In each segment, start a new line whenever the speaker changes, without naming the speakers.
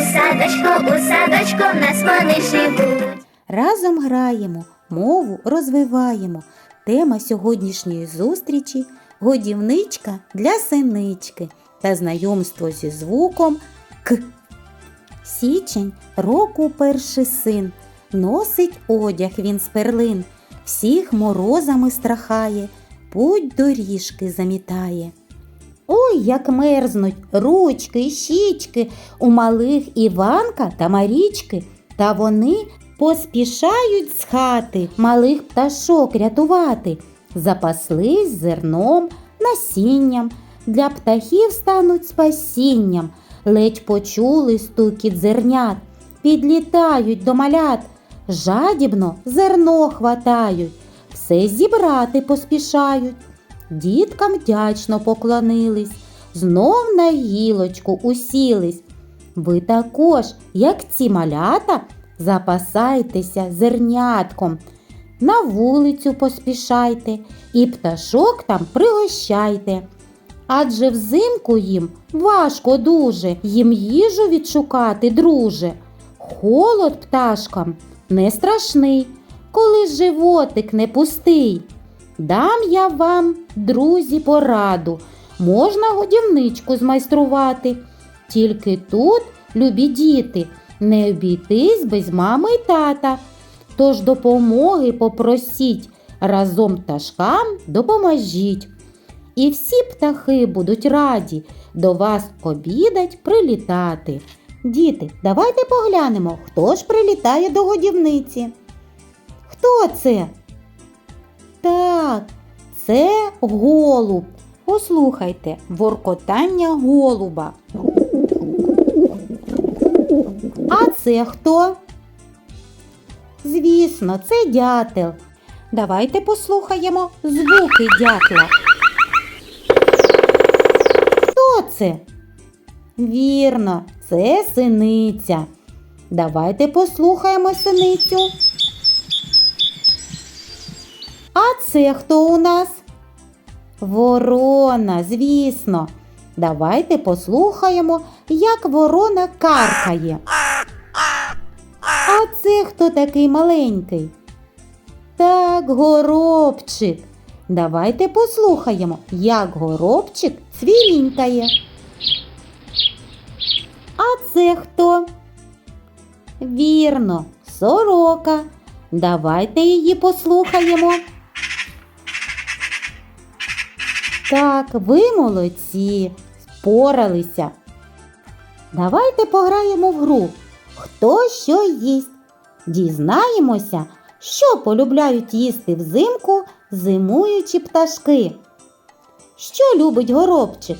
сонечко в нас вони живуть.
Разом граємо, мову розвиваємо. Тема сьогоднішньої зустрічі годівничка для синички та знайомство зі звуком К. Січень року перший син. Носить одяг він з перлин, всіх морозами страхає, путь доріжки замітає. Ой, як мерзнуть ручки щічки у малих Іванка та Марічки, та вони поспішають з хати малих пташок рятувати, запаслись зерном, насінням, для птахів стануть спасінням, ледь почули стукіт зернят, підлітають до малят, жадібно зерно хватають, все зібрати поспішають. Діткам вдячно поклонились, знов на гілочку усілись. Ви також, як ці малята, запасайтеся зернятком, на вулицю поспішайте і пташок там пригощайте. Адже взимку їм важко дуже, їм їжу відшукати, друже. Холод пташкам не страшний, коли животик не пустий. Дам я вам, друзі, пораду. Можна годівничку змайструвати. Тільки тут, любі діти, не обійтись без мами й тата. Тож допомоги попросіть, разом пташкам допоможіть. І всі птахи будуть раді до вас обідать прилітати. Діти, давайте поглянемо, хто ж прилітає до годівниці. Хто це? Так, це голуб. Послухайте воркотання голуба. А це хто? Звісно, це дятел. Давайте послухаємо звуки дятла. Хто це? Вірно, це синиця. Давайте послухаємо синицю. А це хто у нас? Ворона, звісно. Давайте послухаємо, як ворона каркає. А це хто такий маленький? Так, горобчик. Давайте послухаємо, як горобчик цвірінькає. А це хто? Вірно, сорока. Давайте її послухаємо. Так, ви молодці, споралися. Давайте пограємо в гру. Хто що їсть? Дізнаємося, що полюбляють їсти взимку зимуючі пташки. Що любить горобчик?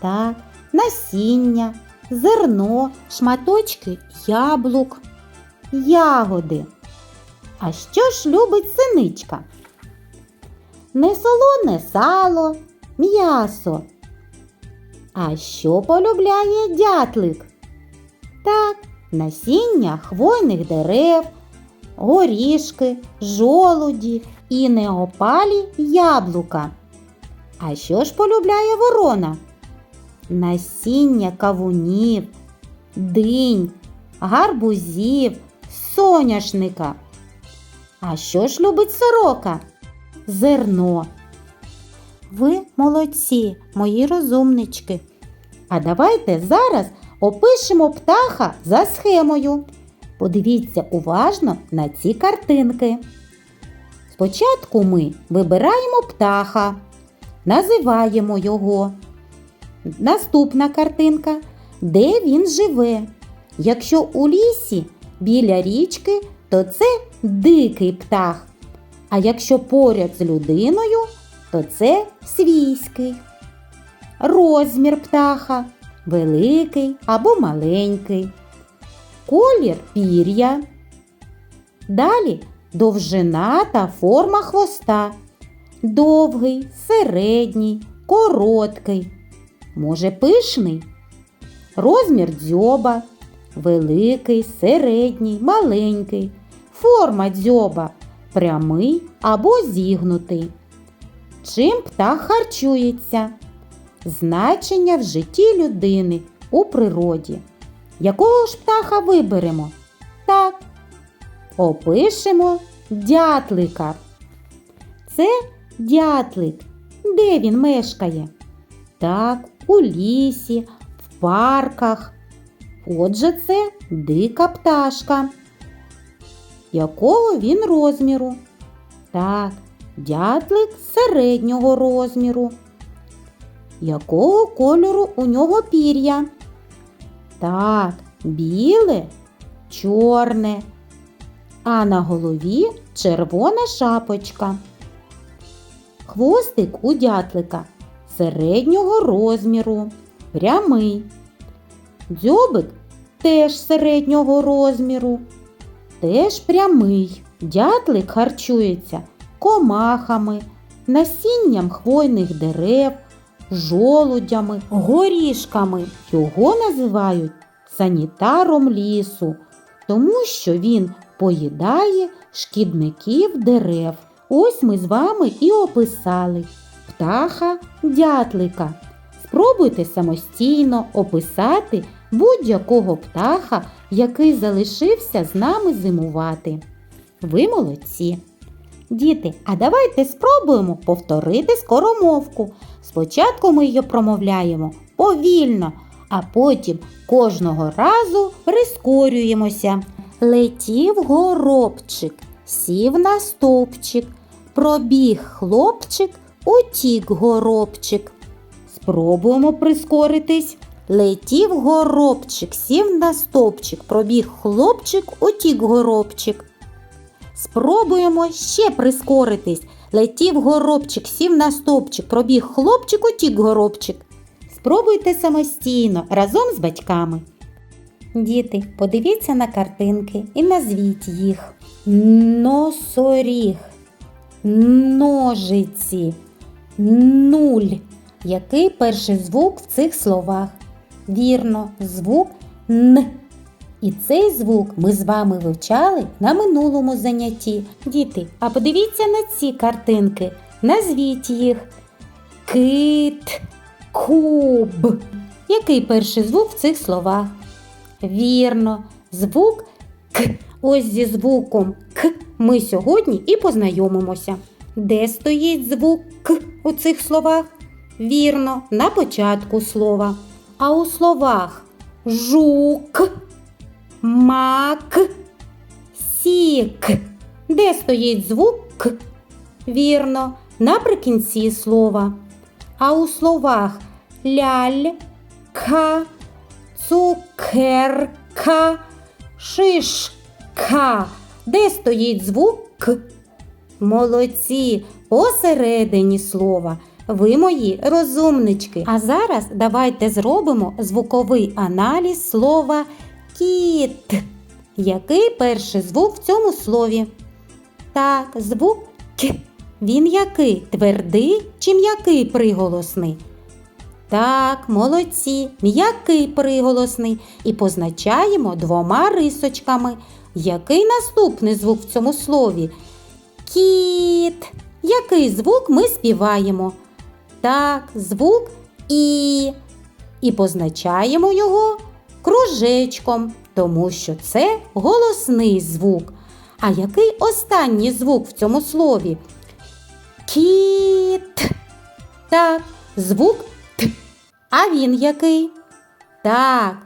Так, насіння, зерно, шматочки яблук, ягоди. А що ж любить синичка? Несолоне сало, м'ясо. А що полюбляє дятлик? Так, насіння хвойних дерев, горішки, жолуді і неопалі яблука. А що ж полюбляє ворона? Насіння кавунів, динь, гарбузів, соняшника. А що ж любить сорока? Зерно. Ви молодці, мої розумнички. А давайте зараз опишемо птаха за схемою. Подивіться уважно на ці картинки. Спочатку ми вибираємо птаха, називаємо його. Наступна картинка, де він живе. Якщо у лісі біля річки, то це дикий птах. А якщо поряд з людиною, то це свійський. Розмір птаха великий або маленький. Колір пір'я. Далі довжина та форма хвоста. Довгий, середній, короткий. Може пишний. Розмір дзьоба. Великий, середній, маленький. Форма дзьоба прямий або зігнутий. Чим птах харчується? Значення в житті людини у природі. Якого ж птаха виберемо? Так. Опишемо дятлика. Це дятлик. Де він мешкає? Так, у лісі, в парках. Отже, це дика пташка. Якого він розміру? Так, дятлик середнього розміру. Якого кольору у нього пір'я? Так, біле, чорне, а на голові червона шапочка. Хвостик у дятлика середнього розміру, прямий. Дзьобик теж середнього розміру, теж прямий. Дятлик харчується комахами, насінням хвойних дерев, жолудями, горішками. Його називають санітаром лісу, тому що він поїдає шкідників дерев. Ось ми з вами і описали птаха дятлика. Спробуйте самостійно описати будь-якого птаха, який залишився з нами зимувати. Ви молодці! Діти, а давайте спробуємо повторити скоромовку. Спочатку ми її промовляємо повільно, а потім кожного разу прискорюємося. Летів горобчик, сів на стовпчик, пробіг хлопчик, утік горобчик. Спробуємо прискоритись. Летів горобчик, сів на стовпчик, пробіг хлопчик, утік горобчик. Спробуємо ще прискоритись. Летів горобчик, сів на стовпчик, пробіг хлопчик, утік горобчик. Спробуйте самостійно разом з батьками. Діти, подивіться на картинки і назвіть їх. Носоріг, ножиці, нуль. Який перший звук в цих словах? Вірно, звук Н. І цей звук ми з вами вивчали на минулому занятті. Діти, а подивіться на ці картинки. Назвіть їх. Кит, куб. Який перший звук в цих словах? Вірно, звук К. Ось зі звуком К ми сьогодні і познайомимося. Де стоїть звук К у цих словах? Вірно, на початку слова. А у словах жук, мак, сік. Де стоїть звук? Вірно, наприкінці слова. А у словах лялька, цукерка, шишка. Де стоїть звук? Молодці, посередині слова. Ви мої розумнички. А зараз давайте зробимо звуковий аналіз слова кіт. Який перший звук в цьому слові? Так, звук К. Він який? Твердий чи м'який приголосний? Так, молодці, м'який приголосний. І позначаємо двома рисочками. Який наступний звук в цьому слові? Кіт. Який звук ми співаємо? Так, звук І. І позначаємо його кружечком, тому що це голосний звук. А який останній звук в цьому слові? Кіт. Так, звук Т. А він який? Так,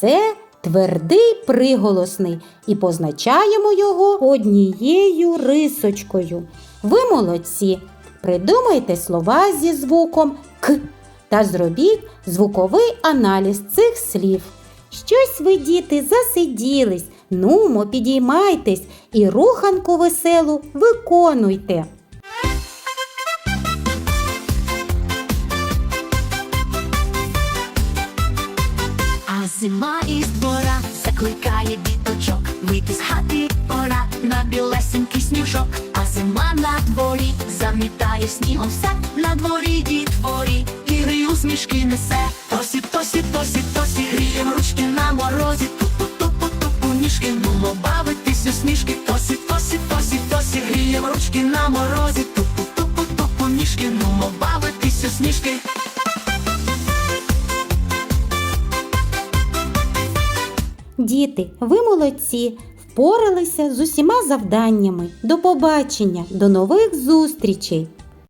це твердий приголосний і позначаємо його однією рисочкою. Ви молодці. Придумайте слова зі звуком К та зробіть звуковий аналіз цих слів. Щось ви, діти, засиділись, нумо, підіймайтесь і руханку веселу виконуйте.
А зима із двора закликає діточок Вийти з хати пора на білесенький сніжок А зима на дворі. Замітає снігом все На дворі дітворі і усмішки несе. Тосі, тосі, тосі, тосі, грієм ручки на морозі. Тупу-тупу-тупу ніжки, нумо бавитись у сніжки Тосі, тосі, тосі, тосі, грієм ручки на морозі. Тупу-тупу-тупу ніжки, нумо бавитись у сніжки
Діти, ви молодці, впоралися з усіма завданнями. До побачення, до нових зустрічей!